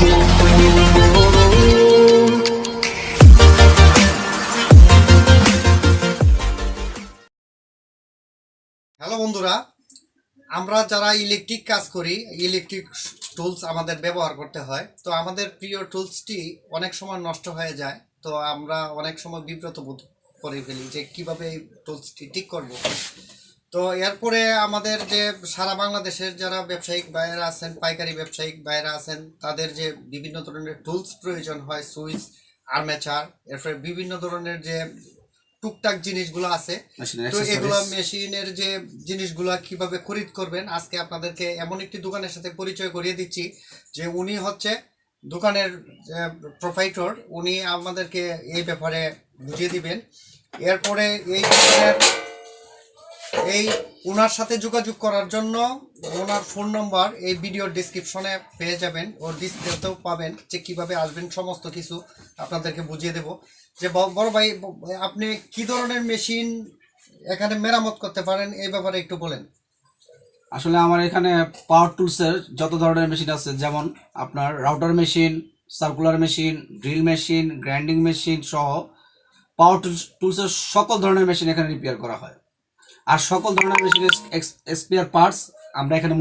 Hello বন্ধুরা, আমরা যারা ইলেকট্রিক কাজ করি ইলেকট্রিক টুলস আমাদের ব্যবহার করতে হয়, তো আমাদের প্রিয় টুলসটি অনেক সময় নষ্ট হয়ে যায়, তো আমরা অনেক সময় বিব্রত বোধ করে ফেলি যে কীভাবে এই টুলসটি ঠিক করব। তো এরপরে আমাদের যে সারা বাংলাদেশের যারা ব্যবসায়িক বাইরা আছেন পাইকারি ব্যবসায়িক বাইরা আছেন তাদের যে বিভিন্ন ধরনের টুলস প্রয়োজন হয় সুইচ আর্মেচার এরপরে বিভিন্ন ধরনের যে টুকটাক জিনিসগুলো আছে। তো এগুলো মেশিনের যে জিনিসগুলো কীভাবে খরিদ করবেন আজকে আপনাদেরকে এমন একটি দোকানের সাথে পরিচয় করিয়ে দিচ্ছি যে উনি হচ্ছে দোকানের প্রোফাইটর উনি আমাদেরকে এই ব্যাপারে বুঝিয়ে দিবেন। এরপরে এই এই ওনার সাথে যোগাযোগ করার জন্য ওনার ফোন নম্বর এই ভিডিওর ডিসক্রিপশনে পেয়ে যাবেন। ও ডিসপ্লেতেও পাবেন যে কীভাবে আসবেন, সমস্ত কিছু আপনাদেরকে বুঝিয়ে দেব। যে বড় ভাই আপনি কি ধরনের মেশিন এখানে মেরামত করতে পারেন? এই ব্যাপারে একটু বলেন। আসলে আমার এখানে পাওয়ার টুলসের যত ধরনের মেশিন আছে, যেমন আপনার router machine circular machine drill machine grinding machine সহ পাওয়ার টুলসের সকল ধরনের মেশিন এখানে রিপেয়ার করা হয়। আর সকল ধরনের মেশিনের এক্সপিয়ার পার্টস আমরা এখানে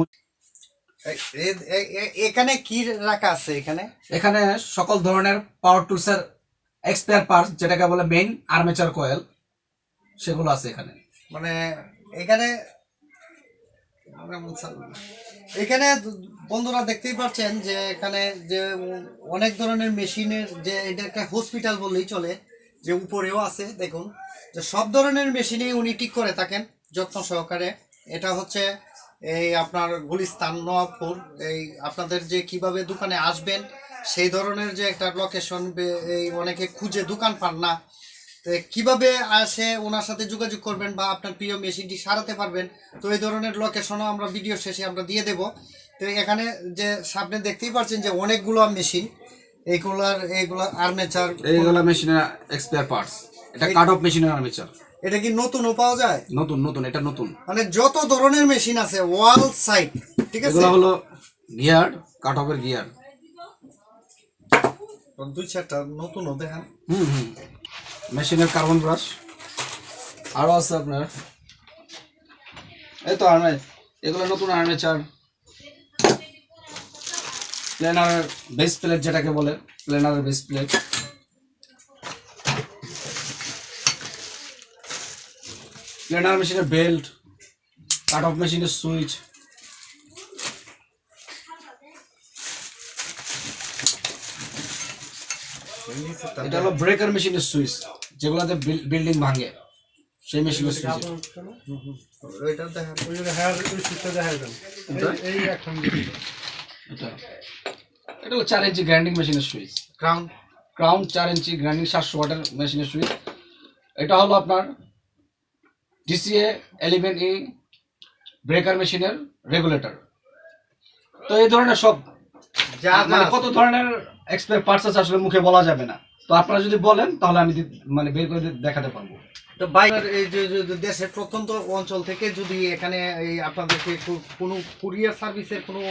এখানে কি রাখা আছে এখানে? এখানে সকল ধরনের পাওয়ার টুলসের এক্সপায়ার পার্টস যেটাকে বলে মেইন আর্মেচার কয়েল সেগুলো আছে এখানে। মানে এখানে এখানে বন্ধুরা দেখতেই পাচ্ছেন যে এখানে যে অনেক ধরনের মেশিনের যে এটা একটা হসপিটাল বললেই চলে। যে উপরেও আছে, দেখুন, যে সব ধরনের মেশিনেই উনি ঠিক করে থাকেন, যত্ন সহকারে। এটা হচ্ছে এই আপনার গুলিস্তান নবাবপুর এই আপনাদের যে কীভাবে দোকানে আসবেন, সেই ধরনের যে একটা লোকেশন এই অনেকে খুঁজে দোকান পান না। তো কীভাবে আসে, ওনার সাথে যোগাযোগ করবেন বা আপনার প্রিয় মেশিনটি সারাতে পারবেন, তো এই ধরনের লোকেশনও আমরা ভিডিও শেষে আমরা দিয়ে দেব। তো এখানে যে সামনে দেখতেই পাচ্ছেন যে অনেকগুলো মেশিন এইগুলার এইগুলো আর্মেচার এইগুলো মেশিনের এক্সপায়ার পার্টস এটা কাট অফ মেশিনের আর্মেচার এটা কি নতুনও পাওয়া যায়? নতুন নতুন এটা নতুন। মানে যত ধরনের মেশিন আছে ওয়াল সাইড ঠিক আছে? এগুলো হলো গিয়ার কাট অফের গিয়ার দুই চারটা নতুনও দেখান। হুম হুম। মেশিনের কার্বন ব্রাশ আরও আছে আপনার। এই তো আর্মে এগুলো নতুন আর্মেচার প্লেনারের বেস প্লেট যেটাকে বলে প্লেনারের বেস প্লেট প্লেনার মেশিনের বেল্ট কাট অফ মেশিনের সুইচ এটা হলো ব্রেকার মেশিনের সুইচ যেগুলোতে বিল্ডিং ভাঙে। সেই মেশিনের সুইচ ওইটা দেখান। এটা। এটা হলো চার ইঞ্চি গ্রাইন্ডিং মেশিনের সুইচ। ক্রাউন ক্রাউন চার ইঞ্চি গ্রাইন্ডিং সাতশো ওয়াটের মেশিনের সুইচ। এটা হলো আপনার ডিসিএ এলিভেন ই ব্রেকার মেশিনের রেগুলেটর তো এই ধরনের সব যা মানে কত ধরনের এক্সপায়ার পার্টস আছে আসলে মুখে বলা যাবে না। তো আপনারা যদি বলেন তাহলে আমি মানে বের করে দেখাতে পারব। তো বাইরের এই যে দেশের প্রত্যন্ত অঞ্চল থেকে যদি এখানে এই আপনাদেরকে কোনো কুরিয়ার সার্ভিসের কোনো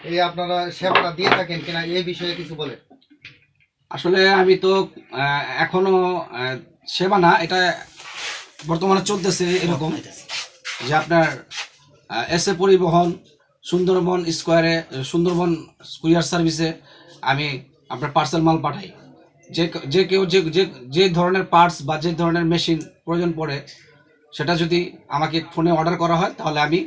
এই আপনারা সেবাটা দিয়ে থাকেন কিনা এই বিষয়ে কিছু বলেন। আসলে আমি তো এখনও সেবা না, এটা বর্তমানে চলতেছে এরকম যে আপনার এস এ পরিবহন, সুন্দরবন স্কোয়ারে, সুন্দরবন কুরিয়ার সার্ভিসে আমি আপনার পার্সেল মাল পাঠাই। যে যে কেউ যে যে ধরনের পার্টস বা যে ধরনের মেশিন প্রয়োজন পড়ে সেটা যদি আমাকে ফোনে অর্ডার করা হয় তাহলে আমি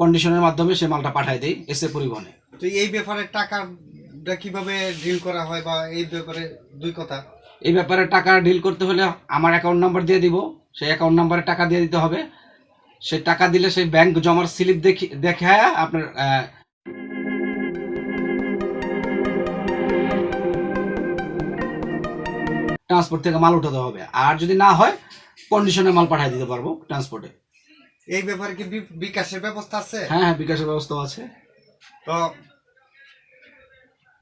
কন্ডিশনের মাধ্যমে সে মালটা পাঠাই দিই এস পরিবহনে। তো এই ব্যাপারে টাকাটা কীভাবে ডিল করা হয় বা এই ব্যাপারে দুই কথা? এই ব্যাপারে টাকা ডিল করতে হলে আমার অ্যাকাউন্ট নাম্বার দিয়ে দিব সেই অ্যাকাউন্ট নাম্বারে টাকা দিয়ে দিতে হবে। সেই টাকা দিলে সেই ব্যাংক জমার স্লিপ দেখি দেখায় আপনার ট্রান্সপোর্ট থেকে মাল উঠাতে হবে। আর যদি না হয় কন্ডিশনে মাল পাঠিয়ে দিতে পারব ট্রান্সপোর্টে এই ব্যাপারে কি বিকাশের ব্যবস্থা আছে? হ্যাঁ হ্যাঁ বিকাশের ব্যবস্থা আছে। তো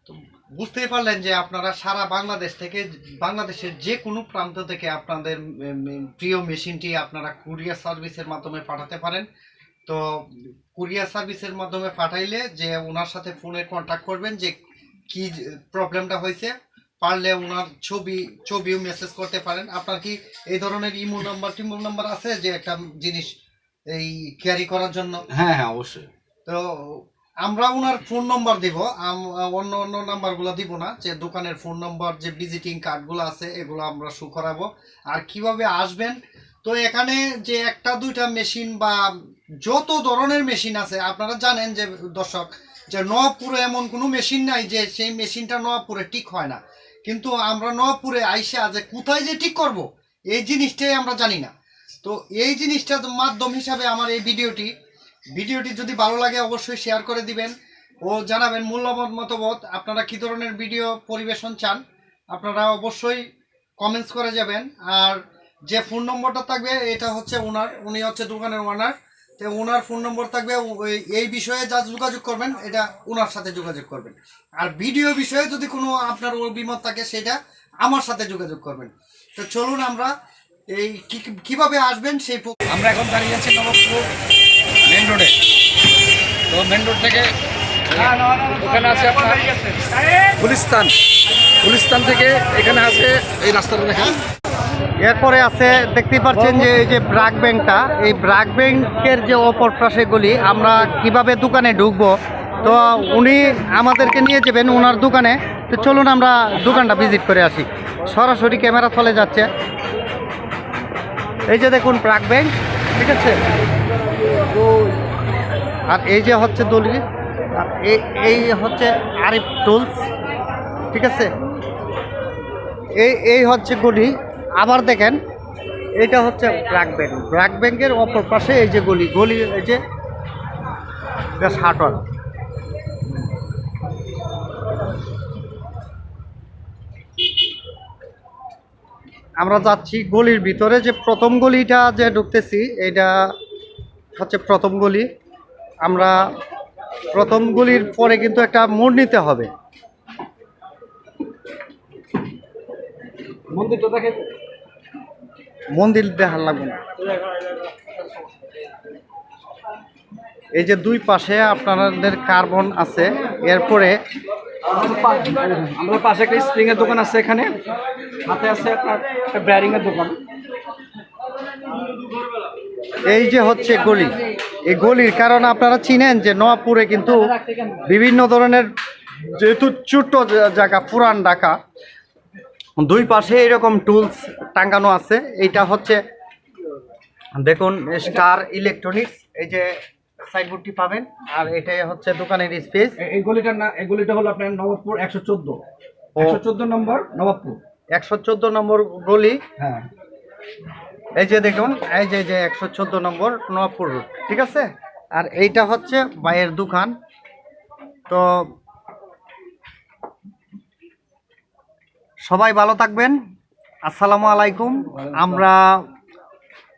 তো বুঝতেই পারলেন যে আপনারা সারা বাংলাদেশ থেকে বাংলাদেশের যে কোনো প্রান্ত থেকে আপনাদের প্রিয় মেশিনটি আপনারা কুরিয়ার সার্ভিসের মাধ্যমে পাঠাতে পারেন। তো কুরিয়ার সার্ভিসের মাধ্যমে পাঠাইলে যে ওনার সাথে ফোনে কন্ট্যাক্ট করবেন যে কি প্রবলেমটা হয়েছে। পারলে ওনার ছবি ছবিও মেসেজ করতে পারেন। আপনার কি এই ধরনের ইমো নাম্বার টিমো নাম্বার আছে যে একটা জিনিস এই ক্যারি করার জন্য? হ্যাঁ হ্যাঁ অবশ্যই। তো আমরা ওনার ফোন নম্বর দিব। অন্য অন্য নাম্বারগুলো দিব না। যে দোকানের ফোন নম্বর যে ভিজিটিং কার্ডগুলো আছে এগুলো আমরা শো করাবো আর কীভাবে আসবেন? তো এখানে যে একটা দুইটা মেশিন বা যত ধরনের মেশিন আছে আপনারা জানেন যে দর্শক যে নওয়াবপুরে এমন কোনো মেশিন নাই যে সেই মেশিনটা নওয়াবপুরে ঠিক হয় না। কিন্তু আমরা নপুরে আইসা যে কোথায় যে ঠিক করব, এই জিনিসটাই আমরা জানি না। তো এই জিনিসটার মাধ্যম হিসাবে আমার এই ভিডিওটি ভিডিওটি যদি ভালো লাগে অবশ্যই শেয়ার করে দিবেন ও জানাবেন মূল্যবোধ মতামত আপনারা কি ধরনের ভিডিও পরিবেশন চান, আপনারা অবশ্যই কমেন্টস করে যাবেন। আর যে ফোন নম্বরটা থাকবে, এটা হচ্ছে ওনার, উনি হচ্ছে দোকানের ওনার তো ওনার ফোন নম্বর থাকবে ওই- এই বিষয়ে যা যোগাযোগ করবেন এটা ওনার সাথে যোগাযোগ করবেন। আর ভিডিও বিষয়ে যদি কোনো আপনার অভিমত থাকে সেটা আমার সাথে যোগাযোগ করবেন। তো চলুন আমরা এই কি- কীভাবে আসবেন সেই আমরা এখন দাঁড়িয়ে আছি মেন রোডে তো মেন রোড থেকে ওখানে আছে আপনার গুলিস্তান গুলিস্তান থেকে এখানে আছে এই রাস্তাটা দেখেন। এরপরে আছে, দেখতেই পাচ্ছেন যে এই যে ব্রাক ব্যাংকটা, এই ব্রাক ব্যাংকের যে অপর পাশে গলি আমরা কীভাবে দোকানে ঢুকবো? তো উনি আমাদেরকে নিয়ে যাবেন ওনার দোকানে। তো চলুন আমরা দোকানটা ভিজিট করে আসি। সরাসরি ক্যামেরা চলে যাচ্ছে। এই যে দেখুন ব্রাক ব্যাংক, ঠিক আছে? আর এই যে হচ্ছে দলি আর এই হচ্ছে আরিফ টুলস, ঠিক আছে? এই এই হচ্ছে গলি। আবার দেখেন এটা হচ্ছে ব্র্যাক ব্যাংক। ব্র্যাক ব্যাংকের অপর পাশে এই যে গলি গলি এই যে হাটন আমরা যাচ্ছি গলির ভিতরে, যে প্রথম গলিটা যে ঢুকতেছি এটা হচ্ছে প্রথম গলি। আমরা প্রথম গলির পরে কিন্তু একটা মোড় নিতে হবে। মন্দিরটা দেখেন। মন্দির দেখার লাগবে না। এই যে দুই পাশে আপনাদের কার্বন আছে এরপরে আমরা পাশে একটা স্প্রিং এর দোকান আছে এখানে। হাতে আছে আপনার একটা ব্যারিং এর দোকান। এই যে হচ্ছে গলি। এই গলির কারণ আপনারা চিনেন যে নওয়াবপুরে কিন্তু বিভিন্ন ধরনের যেহেতু ছোট্ট জায়গা পুরান ঢাকা দুই পাশে এরকম টুলস টাঙ্গানো আছে। এইটা হচ্ছে দেখুন স্টার ইলেকট্রনিক্স এই যে সাইনবোর্ডটি পাবেন। আর এটাই হচ্ছে দোকানের স্পেস এই গলিটার না এই গলিটা হলো আপনার নবাবপুর একশো চোদ্দ। একশো চোদ্দ নম্বর নবাবপুর। একশো চোদ্দ নম্বর গলি। হ্যাঁ। এই যে দেখুন এই যে যে একশো চোদ্দ নম্বর নবাবপুর রোড ঠিক আছে? আর এইটা হচ্ছে বাইয়ের দোকান। তো সবাই ভালো থাকবেন। আসসালামু আলাইকুম। আমরা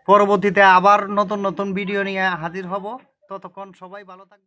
পরবর্তীতে আবার নতুন নতুন ভিডিও নিয়ে হাজির হব। ততক্ষণ সবাই ভালো থাকবেন।